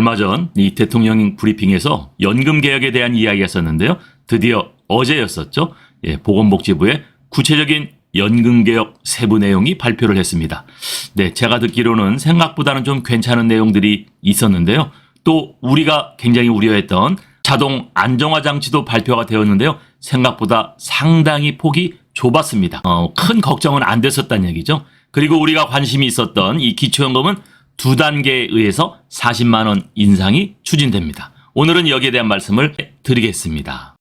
얼마 전 이 대통령 브리핑에서 연금 개혁에 대한 이야기가 있었는데요. 드디어 어제였었죠. 예, 보건복지부의 구체적인 연금 개혁 세부 내용이 발표를 했습니다. 네, 제가 듣기로는 생각보다는 좀 괜찮은 내용들이 있었는데요. 또 우리가 굉장히 우려했던 자동 안정화 장치도 발표가 되었는데요. 생각보다 상당히 폭이 좁았습니다. 어, 큰 걱정은 안 됐었다는 얘기죠. 그리고 우리가 관심이 있었던 이 기초연금은 두 단계에 의해서 40만 원 인상이 추진됩니다. 오늘은 여기에 대한 말씀을 드리겠습니다.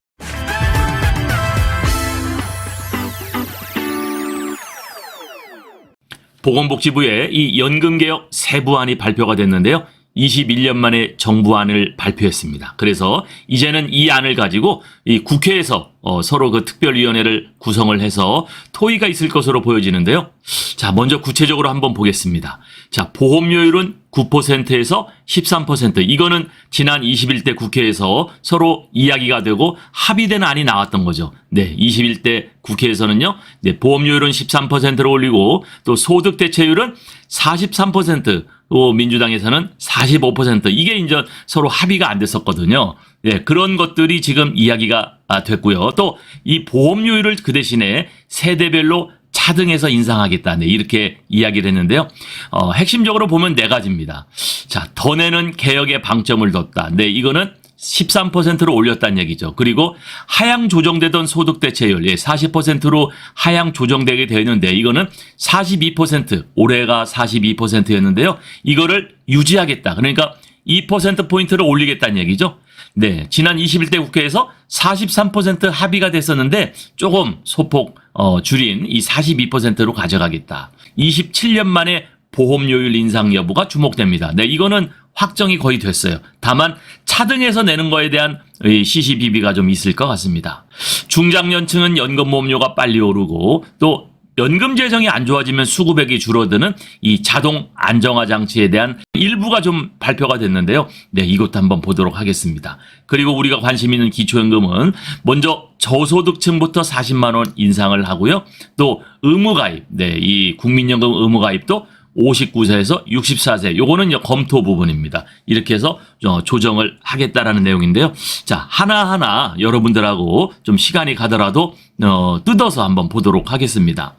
보건복지부의 이 연금개혁 세부안이 발표가 됐는데요. 21년 만에 정부안을 발표했습니다. 그래서 이제는 이 안을 가지고 이 국회에서 어, 서로 그 특별위원회를 구성을 해서 토의가 있을 것으로 보여지는데요. 자, 먼저 구체적으로 한번 보겠습니다. 자, 보험료율은 9%에서 13%. 이거는 지난 21대 국회에서 서로 이야기가 되고 합의된 안이 나왔던 거죠. 네, 21대 국회에서는요. 네, 보험료율은 13%로 올리고 또 소득 대체율은 43%, 또 민주당에서는 45% 이게 이제 서로 합의가 안 됐었거든요. 예, 그런 것들이 지금 이야기가 아, 됐고요. 또 이 보험료율을 그 대신에 세대별로 차등해서 인상하겠다. 네, 이렇게 이야기를 했는데요. 어, 핵심적으로 보면 네 가지입니다. 자, 더 내는 개혁에 방점을 뒀다. 네, 이거는 13%로 올렸다는 얘기죠. 그리고 하향 조정되던 소득 대체율, 예, 40%로 하향 조정되게 되어 있는데 이거는 42%, 올해가 42%였는데요. 이거를 유지하겠다. 그러니까 2%포인트를 올리겠다는 얘기죠. 네. 지난 21대 국회에서 43% 합의가 됐었는데 조금 소폭 어, 줄인 이 42%로 가져가겠다. 27년 만에 보험료율 인상 여부가 주목됩니다. 네, 이거는 확정이 거의 됐어요. 다만 차등해서 내는 거에 대한 이 CCBB가 좀 있을 것 같습니다. 중장년층은 연금 보험료가 빨리 오르고 또 연금 재정이 안 좋아지면 수급액이 줄어드는 이 자동 안정화 장치에 대한 일부가 좀 발표가 됐는데요. 네, 이것도 한번 보도록 하겠습니다. 그리고 우리가 관심 있는 기초연금은 먼저 저소득층부터 40만 원 인상을 하고요. 또 의무가입, 네, 이 국민연금 의무가입도 59세에서 64세. 요거는 이제 검토 부분입니다. 이렇게 해서 어, 조정을 하겠다라는 내용인데요. 자, 하나하나 여러분들하고 좀 시간이 가더라도 어, 뜯어서 한번 보도록 하겠습니다.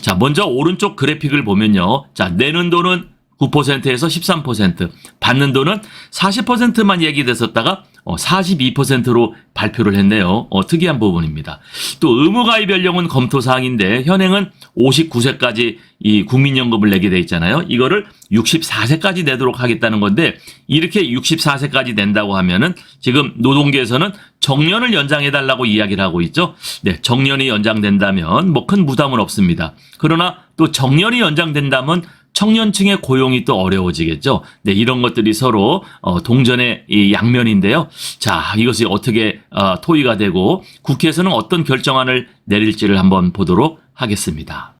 자, 먼저 오른쪽 그래픽을 보면요. 자, 내는 돈은 9%에서 13%, 받는 돈은 40%만 얘기됐었다가 어, 42%로 발표를 했네요. 어, 특이한 부분입니다. 또 의무가입 연령은 검토 사항인데 현행은 59세까지 이 국민연금을 내게 돼 있잖아요. 이거를 64세까지 내도록 하겠다는 건데 이렇게 64세까지 낸다고 하면은 지금 노동계에서는 정년을 연장해 달라고 이야기를 하고 있죠. 네, 정년이 연장된다면 뭐 큰 부담은 없습니다. 그러나 또 정년이 연장된다면 청년층의 고용이 또 어려워지겠죠. 네, 이런 것들이 서로 어, 동전의 이 양면인데요. 자, 이것이 어떻게 어, 토의가 되고 국회에서는 어떤 결정안을 내릴지를 한번 보도록 하겠습니다.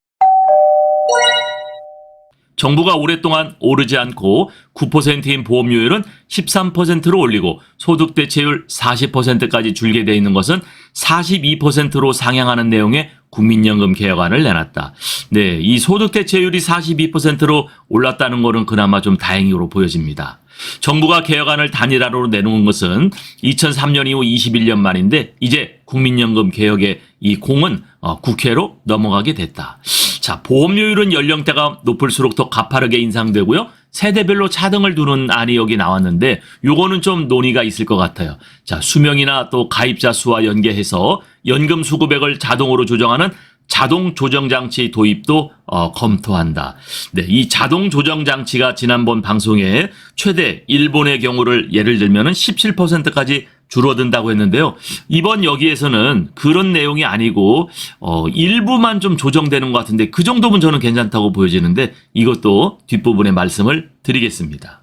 정부가 오랫동안 오르지 않고 9%인 보험료율은 13%로 올리고 소득 대체율 40%까지 줄게 돼 있는 것은 42%로 상향하는 내용의 국민연금 개혁안을 내놨다. 네, 이 소득 대체율이 42%로 올랐다는 것은 그나마 좀 다행으로 보여집니다. 정부가 개혁안을 단일화로 내놓은 것은 2003년 이후 21년 만인데 이제 국민연금 개혁의 이 공은 어, 국회로 넘어가게 됐다. 자, 보험료율은 연령대가 높을수록 더 가파르게 인상되고요. 세대별로 차등을 두는 안이 여기 나왔는데 요거는 좀 논의가 있을 것 같아요. 자, 수명이나 또 가입자 수와 연계해서 연금 수급액을 자동으로 조정하는 자동 조정 장치 도입도 어, 검토한다. 네, 이 자동 조정 장치가 지난번 방송에 최대 일본의 경우를 예를 들면은 17%까지 줄어든다고 했는데요. 이번 여기에서는 그런 내용이 아니고 어, 일부만 좀 조정되는 것 같은데 그 정도면 저는 괜찮다고 보여지는데 이것도 뒷부분에 말씀을 드리겠습니다.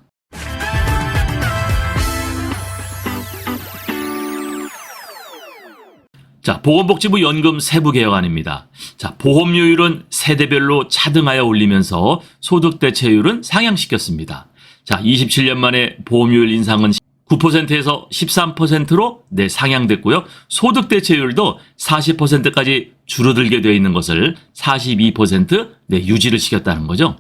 자, 보건복지부 연금 세부 개혁안입니다. 자, 보험료율은 세대별로 차등하여 올리면서 소득 대체율은 상향시켰습니다. 자, 27년 만에 보험료율 인상은 9%에서 13%로 네, 상향됐고요. 소득 대체율도 40%까지 줄어들게 되어 있는 것을 42% 네, 유지를 시켰다는 거죠.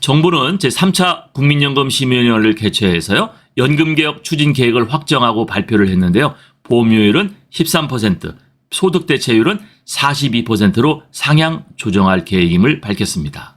정부는 제3차 국민연금 심의위원회를 개최해서요. 연금개혁 추진 계획을 확정하고 발표를 했는데요. 보험료율은 13%, 소득 대체율은 42%로 상향 조정할 계획임을 밝혔습니다.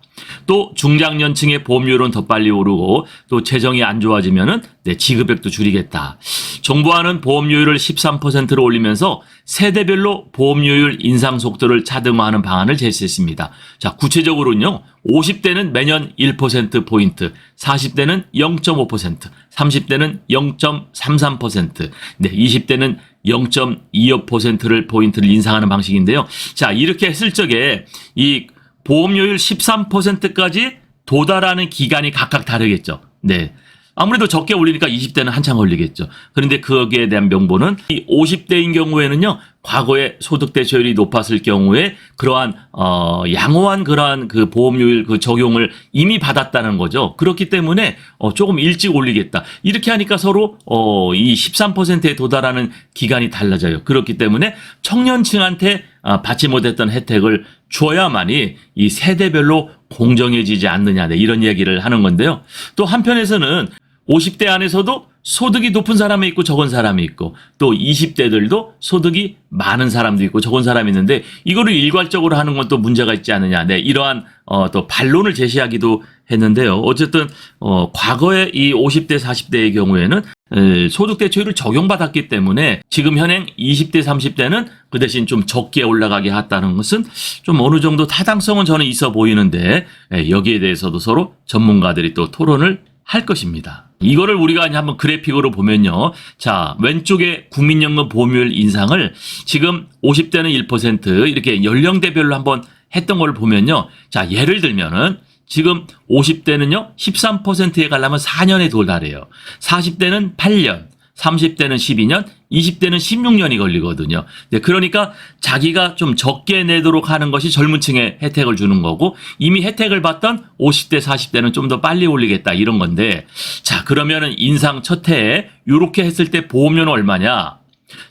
또 중장년층의 보험료율은 더 빨리 오르고 또 재정이 안 좋아지면은 내 지급액도 줄이겠다. 정부와는 보험료율을 13%로 올리면서 세대별로 보험료율 인상 속도를 차등화하는 방안을 제시했습니다. 자, 구체적으로는요. 50대는 매년 1% 포인트, 40대는 0.5%, 30대는 0.33%, 네, 20대는 0.25%를 포인트를 인상하는 방식인데요. 자, 이렇게 했을 적에 이 보험료율 13%까지 도달하는 기간이 각각 다르겠죠. 네. 아무래도 적게 올리니까 20대는 한참 걸리겠죠. 그런데 거기에 대한 명분은 이 50대인 경우에는요, 과거에 소득 대체율이 높았을 경우에 그러한 어 양호한 그러한 그 보험료율 그 적용을 이미 받았다는 거죠. 그렇기 때문에 어 조금 일찍 올리겠다. 이렇게 하니까 서로 어이 13%에 도달하는 기간이 달라져요. 그렇기 때문에 청년층한테 아, 받지 못했던 혜택을 줘야만이 이 세대별로 공정해지지 않느냐 네, 이런 이야기를 하는 건데요. 또 한편에서는 50대 안에서도 소득이 높은 사람이 있고 적은 사람이 있고 또 20대들도 소득이 많은 사람도 있고 적은 사람이 있는데 이거를 일괄적으로 하는 건 또 문제가 있지 않느냐. 네, 이러한 어, 또 반론을 제시하기도 했는데요. 어쨌든 어, 과거에 이 50대 40대의 경우에는 에, 소득 대체율을 적용받았기 때문에 지금 현행 20대 30대는 그 대신 좀 적게 올라가게 했다는 것은 좀 어느 정도 타당성은 저는 있어 보이는데 에, 여기에 대해서도 서로 전문가들이 또 토론을 할 것입니다. 이거를 우리가 한번 그래픽으로 보면요. 자, 왼쪽에 국민연금 보험료율 인상을 지금 50대는 1% 이렇게 연령대별로 한번 했던 걸 보면요. 자, 예를 들면은 지금 50대는요, 13%에 가려면 4년에 도달해요. 40대는 8년, 30대는 12년, 20대는 16년이 걸리거든요. 네, 그러니까 자기가 좀 적게 내도록 하는 것이 젊은 층에 혜택을 주는 거고 이미 혜택을 받던 50대, 40대는 좀 더 빨리 올리겠다 이런 건데 자, 그러면은 인상 첫 해에 이렇게 했을 때 보험료는 얼마냐?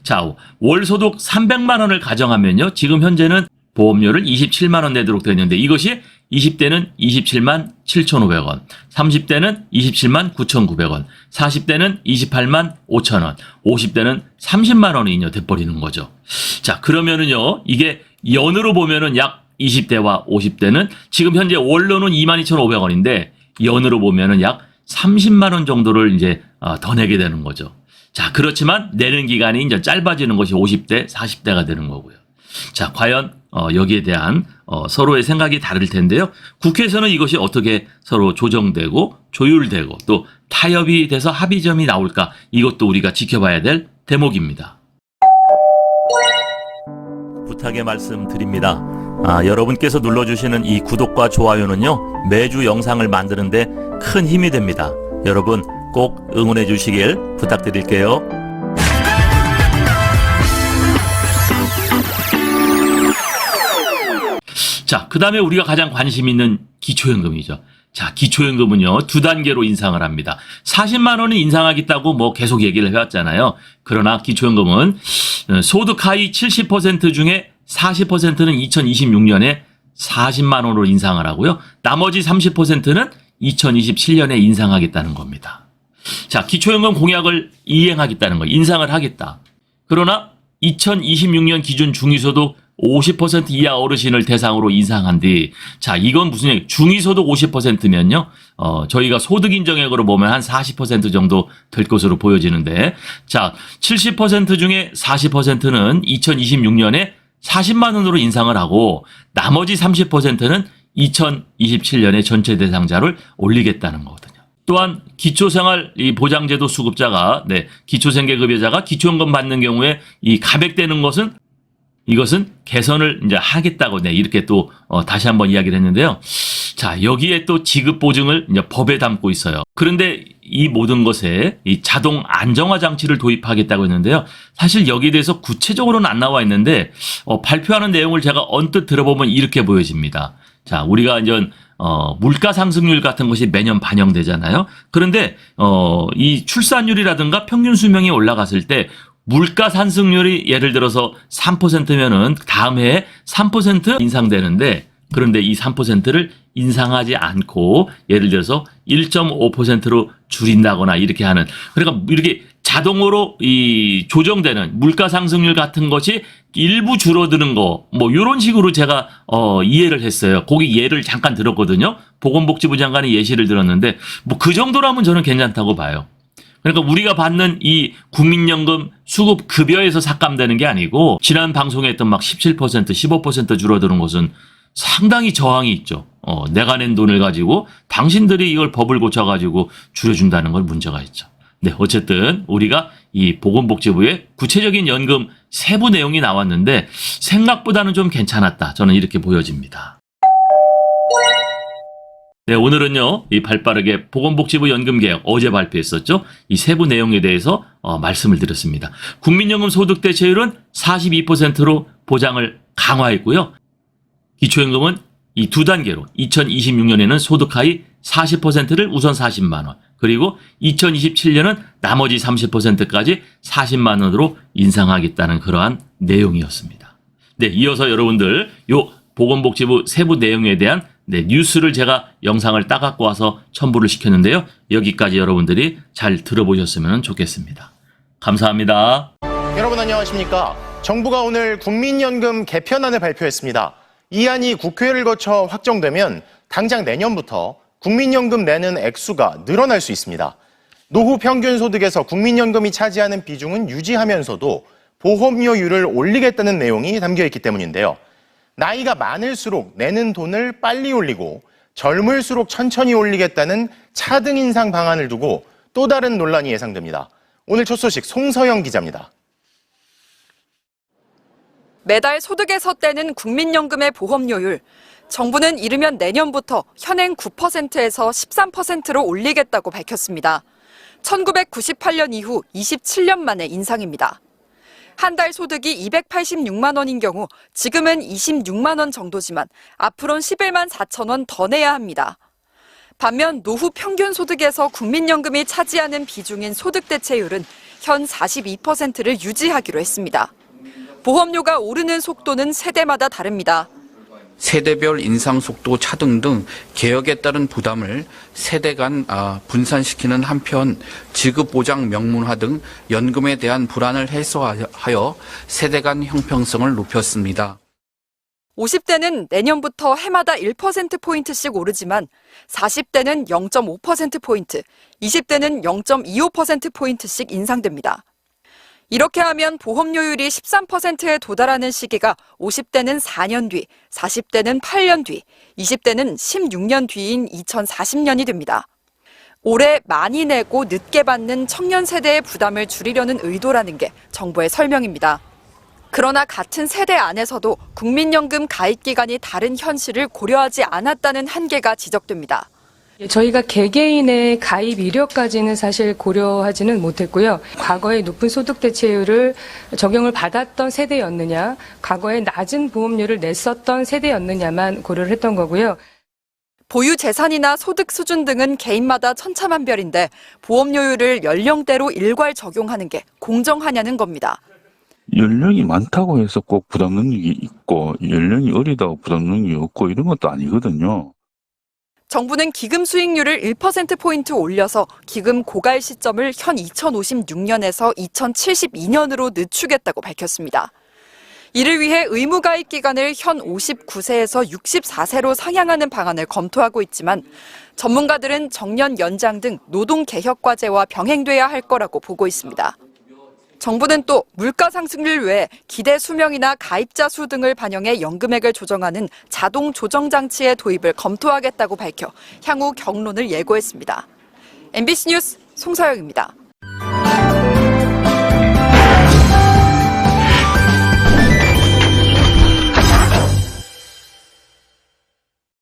자, 월 소득 300만 원을 가정하면요. 지금 현재는 보험료를 27만 원 내도록 되어 있는데 이것이 20대는 27만 7,500원, 30대는 27만 9,900원, 40대는 28만 5,000원, 50대는 30만 원이 이제 돼버리는 거죠. 자, 그러면은요, 이게 연으로 보면은 약 20대와 50대는 지금 현재 원로는 22,500원인데 연으로 보면은 약 30만 원 정도를 이제 어, 더 내게 되는 거죠. 자, 그렇지만 내는 기간이 이제 짧아지는 것이 50대, 40대가 되는 거고요. 자, 과연 어, 여기에 대한 어, 서로의 생각이 다를 텐데요. 국회에서는 이것이 어떻게 서로 조정되고 조율되고 또 타협이 돼서 합의점이 나올까 이것도 우리가 지켜봐야 될 대목입니다. 부탁의 말씀 드립니다. 아, 여러분께서 눌러주시는 이 구독과 좋아요는요 매주 영상을 만드는데 큰 힘이 됩니다. 여러분 꼭 응원해 주시길 부탁드릴게요. 자, 그 다음에 우리가 가장 관심 있는 기초연금이죠. 자, 기초연금은요, 두 단계로 인상을 합니다. 40만 원은 인상하겠다고 뭐 계속 얘기를 해왔잖아요. 그러나 기초연금은 어, 소득 하위 70% 중에 40%는 2026년에 40만 원으로 인상을 하고요. 나머지 30%는 2027년에 인상하겠다는 겁니다. 자, 기초연금 공약을 이행하겠다는 거, 인상을 하겠다. 그러나 2026년 기준 중위소득 50% 이하 어르신을 대상으로 인상한 뒤, 자, 이건 무슨 얘기, 중위소득 50%면요, 어, 저희가 소득 인정액으로 보면 한 40% 정도 될 것으로 보여지는데, 자, 70% 중에 40%는 2026년에 40만원으로 인상을 하고, 나머지 30%는 2027년에 전체 대상자를 올리겠다는 거거든요. 또한 기초생활 이 보장제도 수급자가 네 기초생계급여자가 기초연금 받는 경우에 이 가백되는 것은 이것은 개선을 이제 하겠다고 네 이렇게 또 어, 다시 한번 이야기를 했는데요. 자 여기에 또 지급 보증을 이제 법에 담고 있어요. 그런데 이 모든 것에 이 자동 안정화 장치를 도입하겠다고 했는데요. 사실 여기에 대해서 구체적으로는 안 나와 있는데 어, 발표하는 내용을 제가 언뜻 들어보면 이렇게 보여집니다. 자 우리가 이제 어, 물가 상승률 같은 것이 매년 반영되잖아요. 그런데, 어, 이 출산율이라든가 평균 수명이 올라갔을 때 물가 상승률이 예를 들어서 3%면은 다음 해에 3% 인상되는데 그런데 이 3%를 인상하지 않고 예를 들어서 1.5%로 줄인다거나 이렇게 하는 그러니까 이렇게 자동으로 이 조정되는 물가 상승률 같은 것이 일부 줄어드는 거 뭐 이런 식으로 제가 어 이해를 했어요. 거기 예를 잠깐 들었거든요. 보건복지부 장관이 예시를 들었는데 뭐 그 정도라면 저는 괜찮다고 봐요. 그러니까 우리가 받는 이 국민연금 수급 급여에서 삭감되는 게 아니고 지난 방송에 했던 막 17% 15% 줄어드는 것은 상당히 저항이 있죠. 어, 내가 낸 돈을 가지고 당신들이 이걸 법을 고쳐가지고 줄여준다는 건 문제가 있죠. 네, 어쨌든 우리가 이 보건복지부의 구체적인 연금 세부 내용이 나왔는데 생각보다는 좀 괜찮았다. 저는 이렇게 보여집니다. 네, 오늘은요, 이 발빠르게 보건복지부 연금개혁 어제 발표했었죠. 이 세부 내용에 대해서 어, 말씀을 드렸습니다. 국민연금 소득 대체율은 42%로 보장을 강화했고요. 기초연금은 이 두 단계로 2026년에는 소득 하위 40%를 우선 40만 원, 그리고 2027년은 나머지 30%까지 40만 원으로 인상하겠다는 그러한 내용이었습니다. 네, 이어서 여러분들 요 보건복지부 세부 내용에 대한 네, 뉴스를 제가 영상을 따갖고 와서 첨부를 시켰는데요. 여기까지 여러분들이 잘 들어보셨으면 좋겠습니다. 감사합니다. 여러분 안녕하십니까? 정부가 오늘 국민연금 개편안을 발표했습니다. 이 안이 국회를 거쳐 확정되면 당장 내년부터 국민연금 내는 액수가 늘어날 수 있습니다. 노후 평균 소득에서 국민연금이 차지하는 비중은 유지하면서도 보험료율을 올리겠다는 내용이 담겨 있기 때문인데요. 나이가 많을수록 내는 돈을 빨리 올리고 젊을수록 천천히 올리겠다는 차등 인상 방안을 두고 또 다른 논란이 예상됩니다. 오늘 첫 소식 송서영 기자입니다. 매달 소득에서 떼는 국민연금의 보험료율. 정부는 이르면 내년부터 현행 9%에서 13%로 올리겠다고 밝혔습니다. 1998년 이후 27년 만의 인상입니다. 한 달 소득이 286만 원인 경우 지금은 26만 원 정도지만 앞으론 11만 4천 원 더 내야 합니다. 반면 노후 평균 소득에서 국민연금이 차지하는 비중인 소득 대체율은 현 42%를 유지하기로 했습니다. 보험료가 오르는 속도는 세대마다 다릅니다. 세대별 인상 속도 차등 등 개혁에 따른 부담을 세대 간 아, 분산시키는 한편 지급 보장 명문화 등 연금에 대한 불안을 해소하여 세대 간 형평성을 높였습니다. 50대는 내년부터 해마다 1%포인트씩 오르지만 40대는 0.5%포인트, 20대는 0.25%포인트씩 인상됩니다. 이렇게 하면 보험료율이 13%에 도달하는 시기가 50대는 4년 뒤, 40대는 8년 뒤, 20대는 16년 뒤인 2040년이 됩니다. 올해 많이 내고 늦게 받는 청년 세대의 부담을 줄이려는 의도라는 게 정부의 설명입니다. 그러나 같은 세대 안에서도 국민연금 가입 기간이 다른 현실을 고려하지 않았다는 한계가 지적됩니다. 예, 저희가 개개인의 가입 이력까지는 사실 고려하지는 못했고요. 과거에 높은 소득 대체율을 적용을 받았던 세대였느냐, 과거에 낮은 보험료를 냈었던 세대였느냐만 고려를 했던 거고요. 보유 재산이나 소득 수준 등은 개인마다 천차만별인데 보험료율을 연령대로 일괄 적용하는 게 공정하냐는 겁니다. 연령이 많다고 해서 꼭 부담 능력이 있고 연령이 어리다고 부담 능력이 없고 이런 것도 아니거든요. 정부는 기금 수익률을 1%포인트 올려서 기금 고갈 시점을 현 2056년에서 2072년으로 늦추겠다고 밝혔습니다. 이를 위해 의무가입 기간을 현 59세에서 64세로 상향하는 방안을 검토하고 있지만 전문가들은 정년 연장 등 노동 개혁 과제와 병행돼야 할 거라고 보고 있습니다. 정부는 또 물가 상승률 외에 기대 수명이나 가입자 수 등을 반영해 연금액을 조정하는 자동 조정 장치의 도입을 검토하겠다고 밝혀 향후 경론을 예고했습니다. MBC 뉴스 송서영입니다.